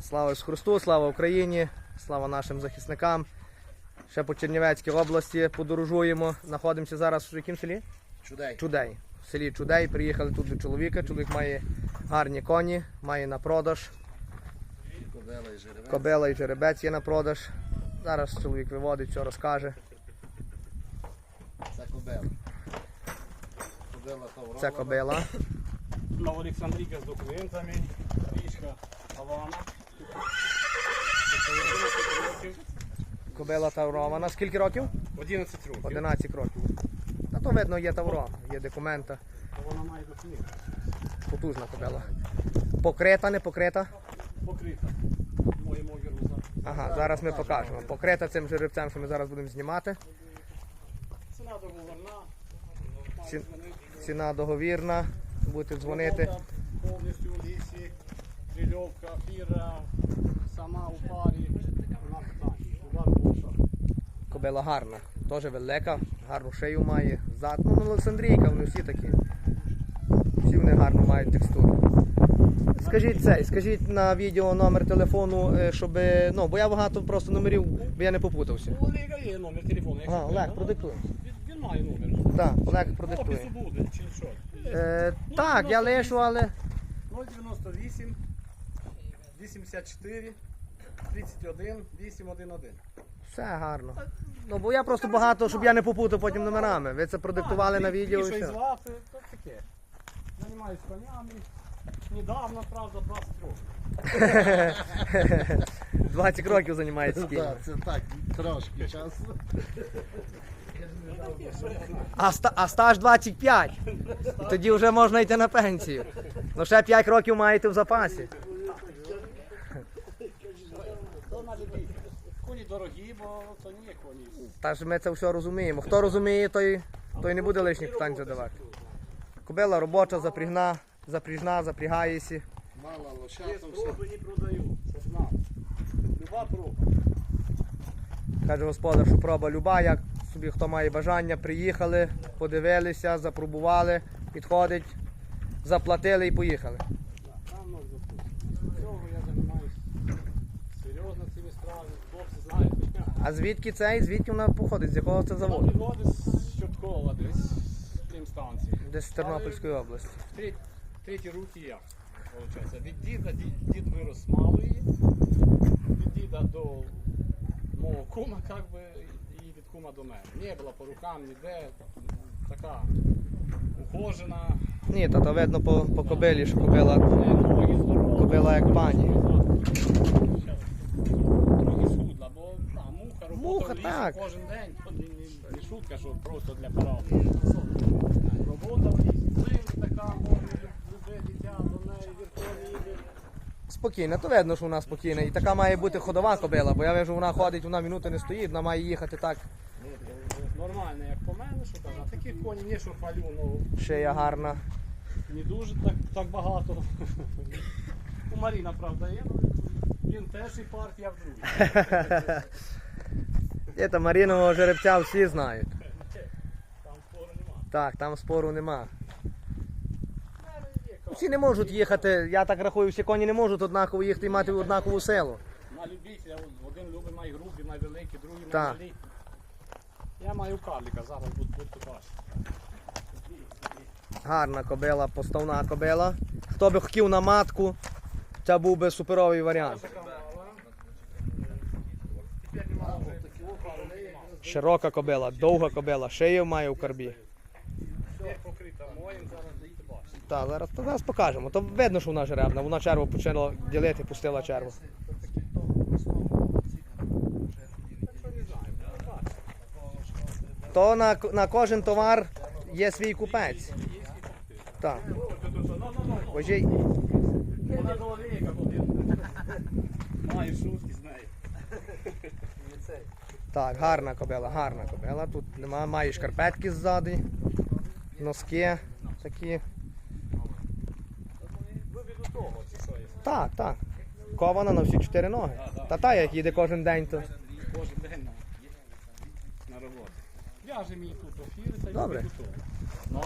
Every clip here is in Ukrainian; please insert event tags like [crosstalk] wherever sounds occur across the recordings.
Слава Ісусу Христу, слава Україні, слава нашим захисникам. Ще по Чернівецькій області подорожуємо. Знаходимося зараз в якому селі? Чудей. Чудей. В селі Чудей. Приїхали тут до чоловіка. Чоловік має гарні коні, має на продаж. Кобела і жеребець. Кобила і жеребець є на продаж. Зараз чоловік виводить, все розкаже. Це кобела. Кобела Таврова. Це кобила. на Олександрійка з документами, річка Havana. Кобила таврована. Скільки років? 11 років. 11 років. Та то видно, є тавро, є документа. Вона має документи. Потужна кобила. Покрита, не покрита. Покрита. Моєму вірусу. Ага, зараз ми покажемо. Покрита цим жеребцем, що ми зараз будемо знімати. Ціна договорна. Ці- Ціна договірна. Будете дзвонити. Повністю у лісі, трильовка, фіра, сама у парі. На питання. Удар буша. Кобила гарна. Теж велика, гарну шию має. Зад. Ну, Олександрійка, вони всі такі. Всі вони гарно мають текстуру. Скажіть цей, скажіть на відео номер телефону, е, щоб. Ну, бо я багато просто номерів, бо я не попутався. У Олега є номер телефону. якщо Ага, Олег, треба. продиктуй. Він, він має номер. Так, Олег Опису продиктує. буде, чи що? Е, так, я лишу, але. 098 84 31 811. Все гарно. Ну бо я просто багато, щоб я не попутав потім номерами. Ви це продиктували на відео і все. звати, то таке. Займаюсь конями. Недавно, правда, 20 років. [laughs] 20 років займається Так, це так, трошки часу. А, ста, а стаж 25. Тоді вже можна йти на пенсію. Ну ще 5 років маєте в запасі. То на любі. Коні дорогі, бо то не є коні. Та ж ми це все розуміємо. Хто розуміє, той, той не буде лишніх питань задавати. Кобила робоча, запрягна, запряжна, запрягаєся. Мало Є лошадок. все. проби не продаю, щоб знав. Люба проба. Каже господар, що проба люба, як собі хто має бажання, приїхали, подивилися, запробували, підходить, заплатили і поїхали. Там ноль запустити. Цього я займаюсь серйозно цими справами. Хлопці знають. А звідки цей? Звідки вона походить? З якого це заводу? Заводи з Чорткова десь, крім станції. Десь з Тернопільської області. Треті, руки я, виходить. Від діда, дід, дід вирос з малої, від діда до мого кума, как би, і від кума до мене. Не було по рукам ніде, така ухожена, Ні, та то видно по, по кобилі, що кобила. Кобила як пані. Трохи схудла, бо муха, так. кожен день. Не, шутка, що просто для параду. Робота в лісі, така, може, любе дитя, до неї віртові їде. Спокійно, то видно, що вона спокійна. І така має бути ходова кобила, бо я вижу, вона ходить, вона минути не стоїть, вона має їхати так. Нормально, як по мене, що кажу, а такі коні не що хвалю, ну Шия гарна. не дуже так, так багато. У Маріна, правда, є. Він теж і парк, я в другий. [laughs] Є та Марінового жеребця всі знають. Там спору нема. Так, там спору нема. Всі не можуть їхати, я так рахую, всі коні не можуть однаково їхати і мати однакову силу. На любителя, один любить має грубі, має великі, другий має. Я маю карлика, зараз буду бачити. Гарна кобила, поставна кобила. Хто би хотів на матку, це був би суперовий варіант. Широка кобила, довга кобила, шию має у карбі. Все зараз. Так, зараз, то зараз покажемо. То видно, що вона жеребна, вона черву почала ділити, пустила черву. То на, на кожен товар є свій купець. Так. Божій. Вона до [laughs] Олега один. Має шутки з нею. Так, гарна кобила, гарна кобила. Тут нема, має шкарпетки ззаду, носки такі. Так, так. Кована на всі чотири ноги. Та та, як їде кожен день, то. Кожен день на, роботу. В'яже мій тут офіри, та Добре. Ну.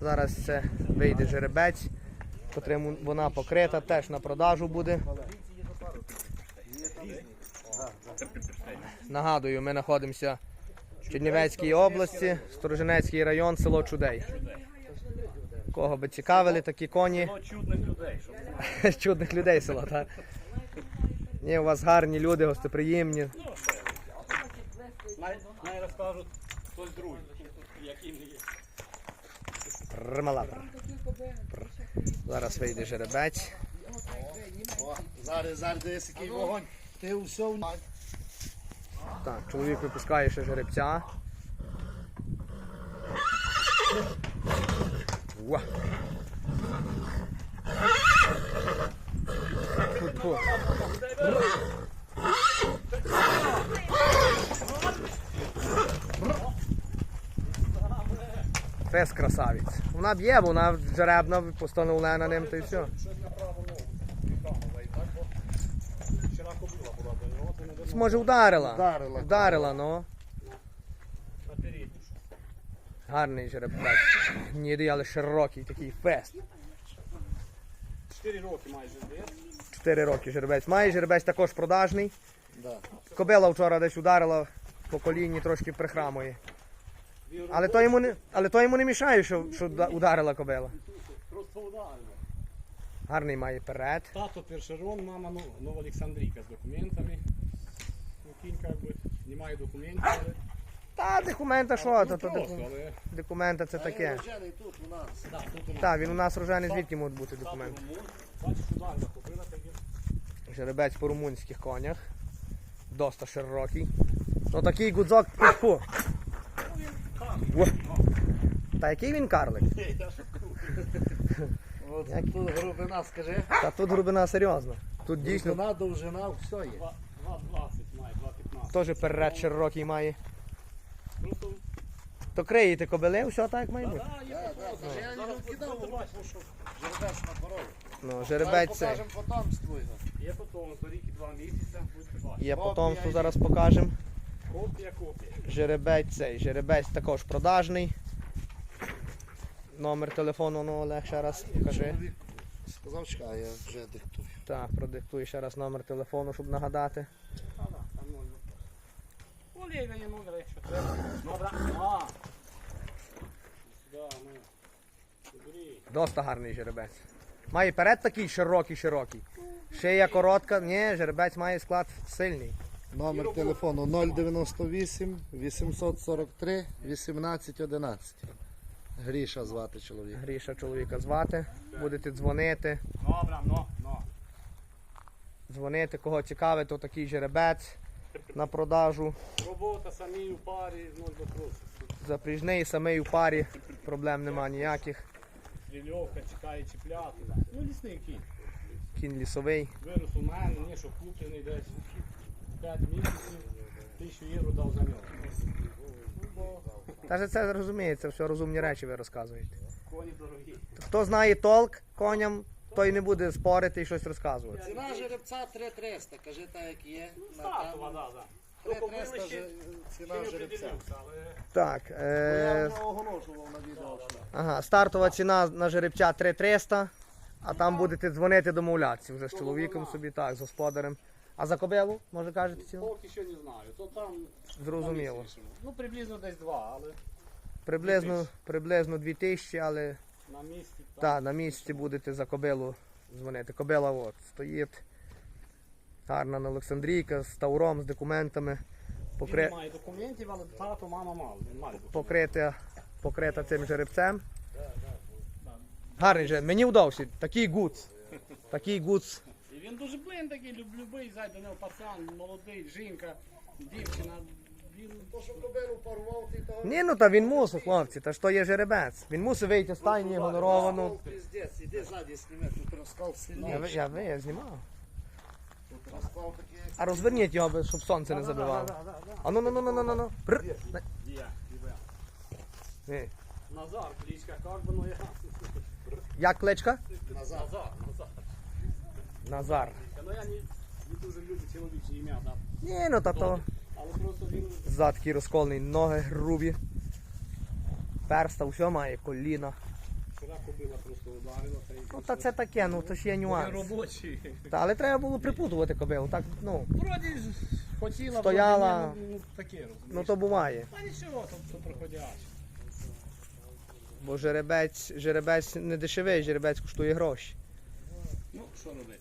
Зараз це вийде жеребець. котрим вона покрита, теж на продажу буде. Нагадую, ми знаходимося в Чернівецькій області, Сторожинецький район, село Чудей. Кого би цікавили такі коні? Ну, чудних людей, [laughs] Чудних людей село, так? Ні, у вас гарні люди, гостеприємні. най, розкажуть хтось другий, яким не є. Рмалапра. Зараз вийде жеребець. О, зараз, зараз десь який вогонь. Ти все в Так, чоловік випускає ще жеребця. Уа. Фу-фу. Фес красавець. Вона б'є, вона жеребна постановлена ним та й все. Щось на праву ногу відтягнула і так от вчора кобила була до видно Може вдарила. Вдарила. Вдарила, ну. Гарний жеребець. Ніди, але широкий, такий фест. Чотири роки майже здається. 4 роки жеребець. Має жеребець також продажний. Да. Кобила вчора десь ударила по коліні, трошки прихрамує. Але то йому не, але то йому не мішає, що, що да- ударила кобила. Просто ударила. Гарний має перед. Тато Першерон, мама ну, Новоолександрійка з документами. Ну, кінь как би немає документів, але Та документа що? То, то, просто, доку- але документа це таке. рожений тут у нас. да, тут Так, він у нас рожений, звідки можуть бути документи? Румун. Бачиш. Жеребець по румунських конях. Доста широкий. Ну такий гудзок. Фу. Во. Та який він карлик? [laughs] От тут глибина, скажи. Та тут глибина серйозна. Тут дійсно Глибина, довжина, все є. 2,20 має, 2,15. Теж перед широкий має. То криєте кобили, все так як має бути. ж я його кидав, Жеребець на порогу. Ну, жеребець цей. Покажемо потомство його. є потомство, рік і два місяці, будете бачити. Є потомство, зараз покажемо. Копія, копія. Жеребець цей. Жеребець також продажний. Номер телефону, ну Олег ще раз покажи. Сказав, чекай, я вже диктую. Так, продиктуй ще раз номер телефону, щоб нагадати. А, да, там номер. Олега є номер, якщо треба. Добре. А. Сюди, ми. Добрі. Доста гарний жеребець. Має перед такий широкий, широкий. Шия коротка, ні, жеребець має склад сильний. Номер телефону 098 843 1811. Гріша звати чоловіка. Гріша чоловіка звати. Будете дзвонити. Добре, ну, ну. Дзвонити, кого цікавить, то такий жеребець на продажу. Робота самі у парі, нуль вопросів. Запріжний, самий у парі, проблем нема ніяких. Стрільовка чекає чіпляти. Ну, лісний кінь. Кінь лісовий. Вирос у мене, ні, що куплений десь 5 місяців, тисячу євро дав за нього. Ну, Та же це розуміється, все розумні речі ви розказуєте. коні дорогі. Хто знає толк коням, той не буде спорити і щось розказувати. Ціна жеребця 3300, кажи так як є. Стартова, да, да. Ну, 3300 ще, же- ціна жеребця. Так, Я е, вже оголошував на відео. що. ага, стартова ціна на жеребця 3300, а там будете дзвонити домовлятися вже з чоловіком собі, так, з господарем. А за кобилу, може кажете ціну? поки що не знаю. То там Зрозуміло. Ну, приблизно десь два, але Приблизно, приблизно 2000, але на місці так, на місці будете за кобилу дзвонити. Кобила от, стоїть. Гарна на Олександрійка з тауром, з документами. Він Покри... не має документів, але тато, мама мали. Він має. Покрита, покрита цим жеребцем. Гарний жеребець. Мені вдався. Такий гуц. Такий гуц. І він дуже блин такий, люб- любий, зайде до нього пацан, молодий, жінка, дівчина. Він То, що кобилу порвав, ти того. Ні, ну та він мусив, хлопці, та ж то є жеребець. Він мусив вийти стайні гоноровану. Піздець, іди ззаді сніми, тут розкол Я, ви- я, ви- я знімав. Тут розкол такий. А розверніть його, щоб сонце не забивало. А ну ну ну ну ну ну ну. Пр. є, є. Ні. Назар, кличка Карбону я. Як кличка? Назад. Назар, Назар. Назар. Ну я не, не дуже люблю чоловічі ім'я, да. Ні, ну та то. Зад такий розкольний, ноги грубі. Перста, все має, коліна. Вчора кобила просто ударила. Та Ну та це таке, ну то ж є нюанс. робочі. Та, але треба було припутувати кобилу, так, ну, Вроді ж хотіла, Стояла. вроді ну, ну, таке, розумієш. ну то буває. Та нічого, то, то проходяче. Бо жеребець, жеребець не дешевий, жеребець коштує гроші. Ну, що робити?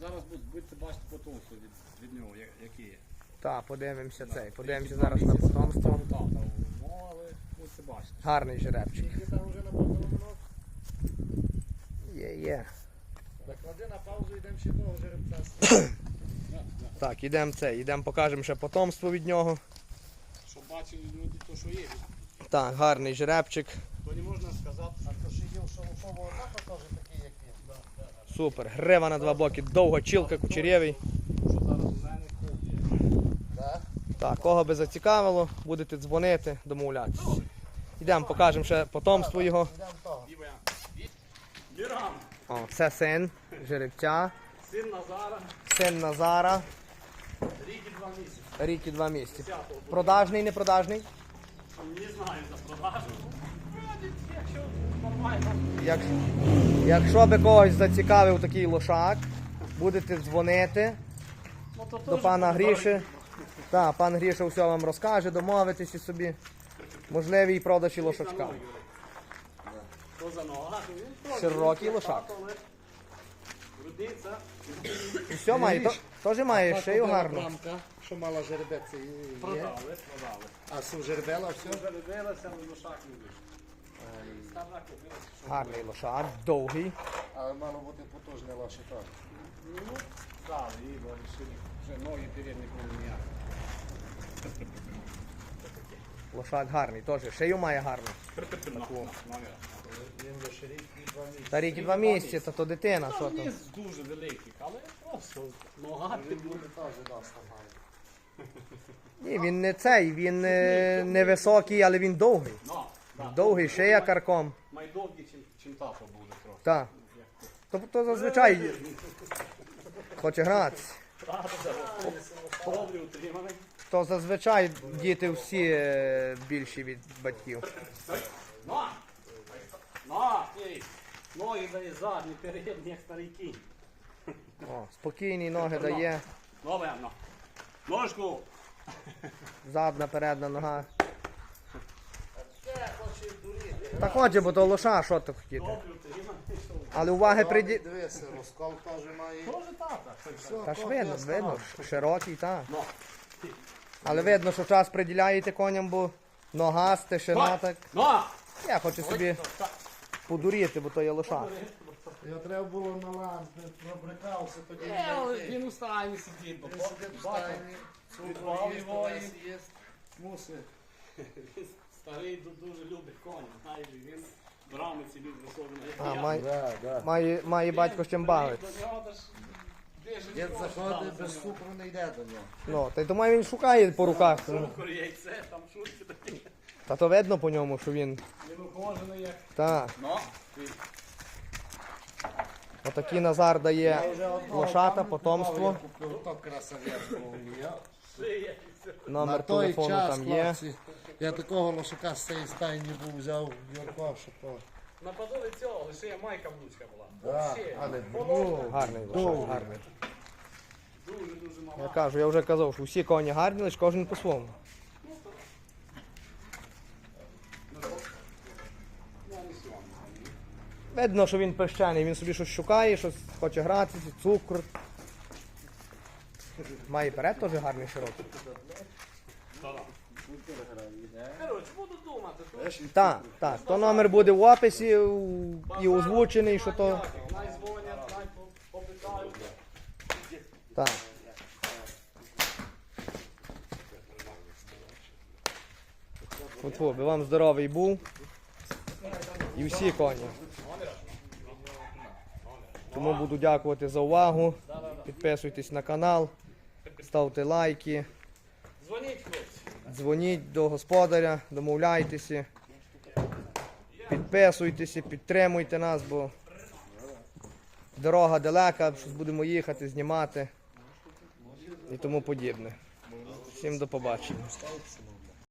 Зараз будете бачити потомство від, від нього, я- яке є. Так, подивимося цей, подивимося зараз на потомство. Ну. Гарний жеребчик. Є, є. Так клади на паузу, йдемо ще того жеребця. [coughs] Так, ідемо це, ідемо покажемо ще потомство від нього. Щоб бачили люди, то що є. Так, гарний жеребчик. То не можна сказати. А то ще є у шалушового теж такий, як він. Супер. Грива на два боки, довга чілка, кучерєвий. Що зараз у мене копія. Да? Так, кого би зацікавило, будете дзвонити, домовлятися. Ідемо, покажемо ще потомство його. Йдемо. О, це син жеребця, Син Назара. син Назара, Рік і два місяці. рік і два місяці. Продажний, не продажний? Не знаю за продажу. Якщо нормально. Як, якщо би когось зацікавив такий лошак, будете дзвонити Ну, то до пана Гріші. Так, пан Гріша все вам розкаже, домовитися собі. Можливий продаж і лошачка. То за нога. Широкий лошак. Грудниця. І все має, теж має шию гарну. Що мала жеребець і. Продали, продали. А су жеребела все. Вже але лошак не вийшов. Гарний лошак, довгий. Але мало бути потужний лоші. Ну, дали, і вирішили. Вже ноги передні ніяк. Лошак гарний, теж шию має гарну. Він лише рік і два місяці. Та рік і два місяці, та то дитина, що Там там. дуже великий, але просто нога Він під буде теж доста. Ні, він не цей, він е, не високий, але він довгий. Ну, Довгий, шия карком. Майдовгий, чим, чим тато буде трохи. Так. То. Тобто зазвичай хоче гратися. Добре утриманий. То зазвичай діти всі е, більші від батьків. Ну, ну, ноги дає задні, передні, як старий кінь. О, спокійні ноги дає, Добре, ну. Ножку. задна, передна нога. Та хоче, бо то лоша, що то хотіти. Але уваги приді... Дивися, розкол теж має. Тоже тата. Та ж видно, видно, широкий, так. Але видно, що час приділяєте коням, бо нога, стишина так. Я хочу собі подуріти, бо то є лоша. Його треба було на ланц, не пробрикався, тоді Е, він у стайні сидить, бо його і- мусить. Старий дуже любить коні, знаєш, він брамиці любить особливо. я. має, батько з чим бавити. Дід заходить, без цукру не йде до нього. Ну, та й думаю, він шукає по руках. Цукор, яйце, там шутки такі. Та то видно по ньому, що він. Він ухожений як. Так, Ну, отакий Назар дає лошата, потомство. То красавець. Я- шиє. Номер На той телефону час, там є. хлопці, я такого лошака з цієї стайні був, взяв Юрко, що то. На подолі цього лише майка влучка була. Да, Вообще. але Полосна. Гарний лошак, гарний. Дуже дуже Я кажу, я вже казав, що всі коні гарні, лише кожен по-своєму. Я. Видно, що він пещений, він собі щось шукає, щось хоче гратися, цукор. Має перед теж гарний широкий. Коротше, буду думати. Так, так, то номер буде в описі і озвучений, що то. Най дзвонять, най попитають. Так. От, во, би вам здоровий був. І всі коні. Тому буду дякувати за увагу. Підписуйтесь на канал, ставте лайки, Дзвоніть. Дзвоніть до господаря, домовляйтеся, підписуйтеся, підтримуйте нас, бо дорога далека, щось будемо їхати, знімати і тому подібне. Всім до побачення.